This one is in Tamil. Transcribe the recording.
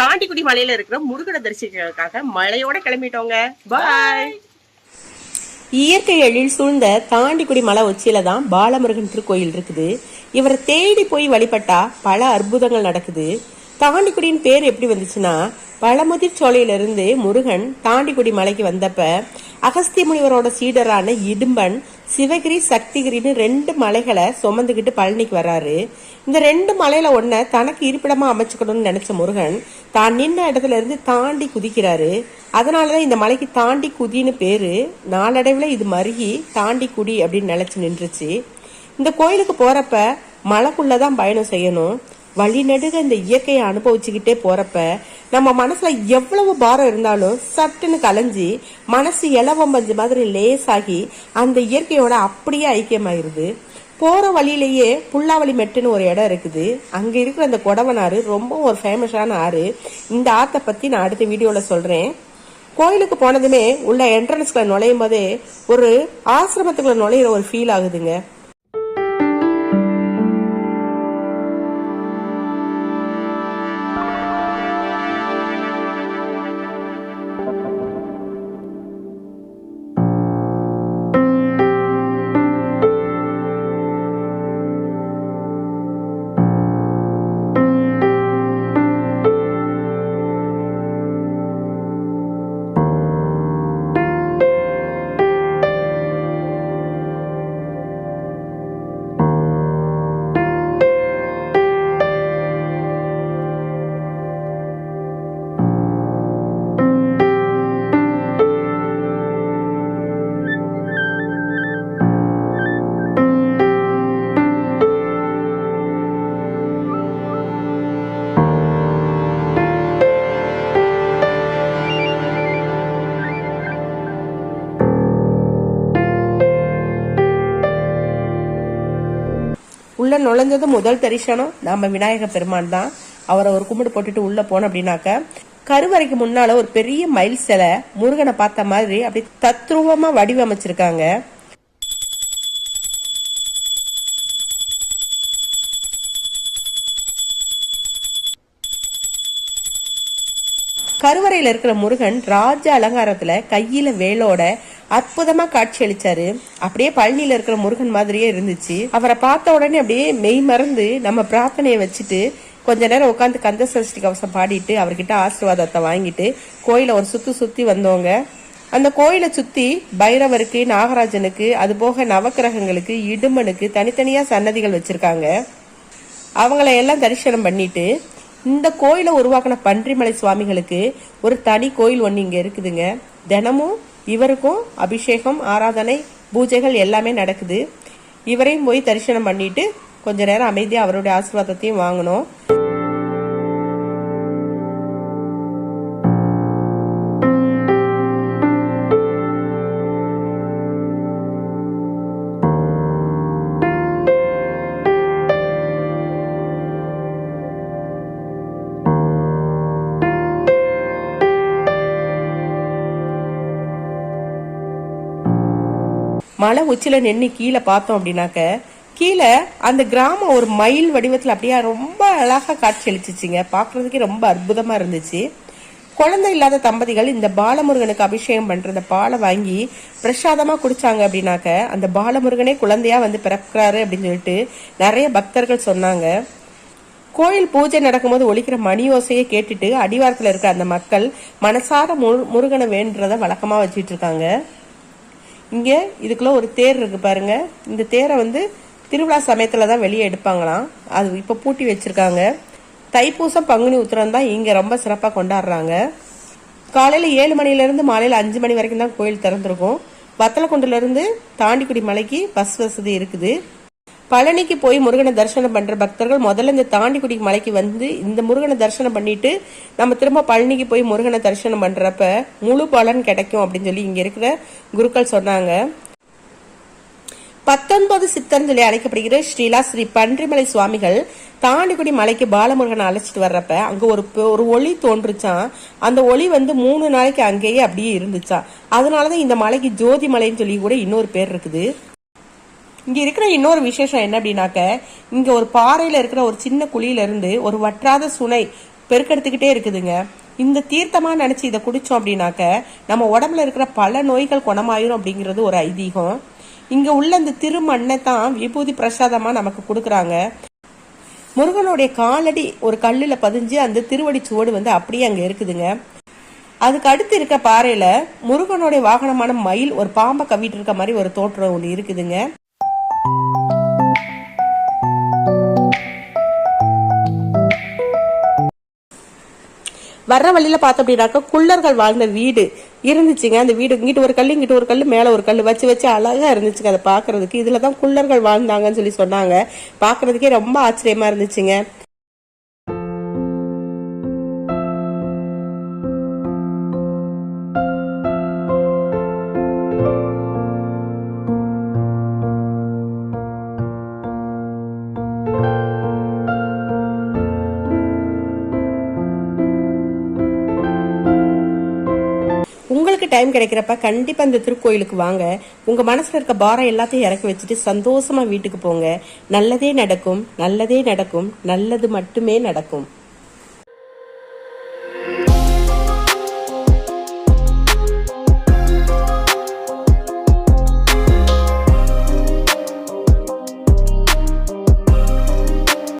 தாண்டிக்குடி மலையில இருக்கிற முருகனை தரிசிக்கிறதுக்காக மலையோட கிளம்பிட்டோங்க. பாய் இயற்கை எழில் சூழ்ந்த தாண்டிக்குடி மலை உச்சியில தான் பாலமுருகன் திருக்கோயில் இருக்குது. இவரை தேடி போய் வழிபட்டா பல அற்புதங்கள் நடக்குது. தாண்டிக்குடியின் பேர் எப்படி வந்துச்சுன்னா பழமுதிர் சோலையிலிருந்து முருகன் தாண்டிக்குடி மலைக்கு வந்தப்ப அகஸ்திய முனிவரோட சீடரான இடும்பன் சிவகிரி சக்திகிரின்னு ரெண்டு மலைகளை சுமந்துக்கிட்டு பழனிக்கு வராரு. இந்த ரெண்டு மலையில ஒன்ன தனக்கு இருப்பிடமா அமைச்சுக்கணும்னு நினைச்ச முருகன் தான் நின்ன இடத்துல இருந்து தாண்டி குதிக்கிறாரு. அதனாலதான் இந்த மலைக்கு தாண்டி குதின்னு பேரு. நாளடைவுல இது மருகி தாண்டி குடி அப்படின்னு நினைச்சு நின்றுச்சு. இந்த கோயிலுக்கு போறப்ப மலைக்குள்ளதான் பயணம் செய்யணும். வழிநடுக இந்த இயற்கையை அனுபவிச்சுக்கிட்டே போறப்ப நம்ம மனசுல எவ்வளவு பாரம் இருந்தாலும் சட்டுன்னு கலைஞ்சி மனசு இலவம்பஞ்சு மாதிரி லேசாகி அந்த இயற்கையோட அப்படியே ஐக்கியமாயிருது. போற வழியிலேயே புல்லாவளி மெட்டுன்னு ஒரு இடம் இருக்குது. அங்க இருக்கிற அந்த கொடவனாறு ரொம்ப ஒரு ஃபேமஸான ஆறு. இந்த ஆத்தை பத்தி நான் அடுத்த வீடியோல சொல்றேன். கோயிலுக்கு போனதுமே உள்ள என்ட்ரன்ஸ்ல நுழையும் போதே ஒரு ஆசிரமத்துக்குள்ள நுழையிற ஒரு ஃபீல் ஆகுதுங்க. நுழைஞ்சது முதல் தரிசனம். நம்ம விநாயக பெருமான் தான். அவரை ஒரு கும்பிடு போட்டுட்டு உள்ள போனோம் அப்படின்னாக்க கருவறைக்கு முன்னால ஒரு பெரிய மயில் சிலை முருகனை பார்த்த மாதிரி அப்படி தத்ரூபமா வடிவமைச்சிருக்காங்க. கருவறையில இருக்கிற முருகன் ராஜ அலங்காரத்துல கையில வேலோட அற்புதமா காட்சி அளிச்சாரு. அப்படியே பழனியில இருக்கிற முருகன் மாதிரியே இருந்துச்சு. அவரை பார்த்த உடனே அப்படியே மெய் மறந்து நம்ம பிரார்த்தனையை வச்சுட்டு கொஞ்ச நேரம் உட்காந்து கந்த சஷ்டி கவசம் பாடிட்டு அவர்கிட்ட ஆசீர்வாதத்தை வாங்கிட்டு கோயிலை ஒரு சுத்து சுத்தி வந்தவங்க. அந்த கோயிலை சுத்தி பைரவருக்கு நாகராஜனுக்கு அது போக நவக்கிரகங்களுக்கு இடுமனுக்கு தனித்தனியா சன்னதிகள் வச்சிருக்காங்க. அவங்கள எல்லாம் தரிசனம் பண்ணிட்டு இந்த கோயிலை உருவாக்கின பன்றிமலை சுவாமிகளுக்கு ஒரு தனி கோயில் ஒன்று இங்கே இருக்குதுங்க. தினமும் இவருக்கும் அபிஷேகம் ஆராதனை பூஜைகள் எல்லாமே நடக்குது. இவரையும் போய் தரிசனம் பண்ணிட்டு கொஞ்ச நேரம் அமைதியாக அவருடைய ஆசீர்வாதத்தையும் வாங்கணும். மலை உச்சில நின்று கீழே பார்த்தோம் அப்படின்னாக்க கீழே அந்த கிராமம் ஒரு மயில் வடிவத்தில் அப்படியே ரொம்ப அழகாக காட்சியளிச்சிச்சிங்க பார்க்குறதுக்கே ரொம்ப அற்புதமாக இருந்துச்சு. குழந்தை இல்லாத தம்பதிகள் இந்த பாலமுருகனுக்கு அபிஷேகம் பண்ணுற அந்த பாலை வாங்கி பிரசாதமாக குடித்தாங்க அப்படின்னாக்க அந்த பாலமுருகனே குழந்தையா வந்து பிறக்கிறாரு அப்படின்னு சொல்லிட்டு நிறைய பக்தர்கள் சொன்னாங்க. கோயில் பூஜை நடக்கும்போது ஒழிக்கிற மணி ஓசையை கேட்டுட்டு அடிவாரத்தில் இருக்க அந்த மக்கள் மனசார முரு- முருகனை வேண்டுறத வழக்கமாக வச்சுட்டு இருக்காங்க. இங்கே இதுக்குள்ளே ஒரு தேர் இருக்குது பாருங்க. இந்த தேரை வந்து திருவிழா சமயத்தில் தான் வெளியே எடுப்பாங்களாம். அது இப்போ பூட்டி வச்சுருக்காங்க. தைப்பூசம் பங்குனி உத்திரம் தான் இங்கே ரொம்ப சிறப்பாக கொண்டாடுறாங்க. காலையில் ஏழு மணிலேருந்து மாலையில் அஞ்சு மணி வரைக்கும் தான் கோயில் திறந்துருக்கும். வத்தலக்குண்டுலேருந்து தாண்டிக்குடி மலைக்கு பஸ் வசதி இருக்குது. பழனிக்கு போய் முருகனை தரிசனம் பண்ற பக்தர்கள் முதல்ல இந்த தாண்டிக்குடி மலைக்கு வந்து இந்த முருகனை தரிசனம் பண்ணிட்டு நம்ம திரும்ப பழனிக்கு போய் முருகனை தரிசனம் பண்றப்ப முழு பலன் கிடைக்கும் அப்படின்னு சொல்லி இங்க இருக்கிற குருக்கள் சொன்னாங்க. பத்தொன்பது சித்தர்னு சொல்லி அழைக்கப்படுகிற ஸ்ரீலா ஸ்ரீ பன்றிமலை சுவாமிகள் தாண்டிக்குடி மலைக்கு பாலமுருகனை அழைச்சிட்டு வர்றப்ப அங்க ஒரு ஒரு ஒளி தோன்றுச்சான் அந்த ஒளி வந்து மூணு நாளைக்கு அங்கேயே அப்படியே இருந்துச்சான் அதனாலதான் இந்த மலைக்கு ஜோதி மலைன்னு சொல்லி கூட இன்னொரு பேர் இருக்குது. இங்கே இருக்கிற இன்னொரு விசேஷம் என்ன அப்படின்னாக்க இங்கே ஒரு பாறையில் இருக்கிற ஒரு சின்ன குழியிலேருந்து ஒரு வற்றாத சுனை பெருக்கெடுத்துக்கிட்டே இருக்குதுங்க. இந்த தீர்த்தமாக நினச்சி இதை குடித்தோம் அப்படின்னாக்க நம்ம உடம்புல இருக்கிற பல நோய்கள் குணமாயிரும் அப்படிங்கிறது ஒரு ஐதீகம். இங்கே உள்ள இந்த திருமண்ணை தான் விபூதி பிரசாதமாக நமக்கு கொடுக்குறாங்க. முருகனுடைய காலடி ஒரு கல்லில் பதிஞ்சு அந்த திருவடி சுவடு வந்து அப்படியே அங்கே இருக்குதுங்க. அதுக்கு அடுத்து இருக்க பாறையில் முருகனுடைய வாகனமான மயில் ஒரு பாம்பை கவிட்டு இருக்க மாதிரி ஒரு தோற்றம் ஒன்று இருக்குதுங்க. வர்ற வழியில பார்த்தோம் அப்படின்னாக்கா குள்ளர்கள் வாழ்ந்த வீடு இருந்துச்சுங்க. அந்த வீடு இங்கிட்டு ஒரு கல் இங்கிட்டு ஒரு கல் மேல ஒரு கல் வச்சு வச்சு அழகா இருந்துச்சுங்க. அதை பாக்குறதுக்கு இதுலதான் குள்ளர்கள் வாழ்ந்தாங்கன்னு சொல்லி சொன்னாங்க. பாக்குறதுக்கே ரொம்ப ஆச்சரியமா இருந்துச்சுங்க. உங்களுக்கு டைம் கிடைக்கிறப்ப கண்டிப்பா இந்த திருக்கோயிலுக்கு வாங்க. உங்க மனசுல இருக்க பாரம் எல்லாத்தையும் இறக்கி வச்சுட்டு சந்தோஷமா வீட்டுக்கு போங்க. நல்லதே நடக்கும் நல்லதே நடக்கும் நல்லது மட்டுமே நடக்கும்.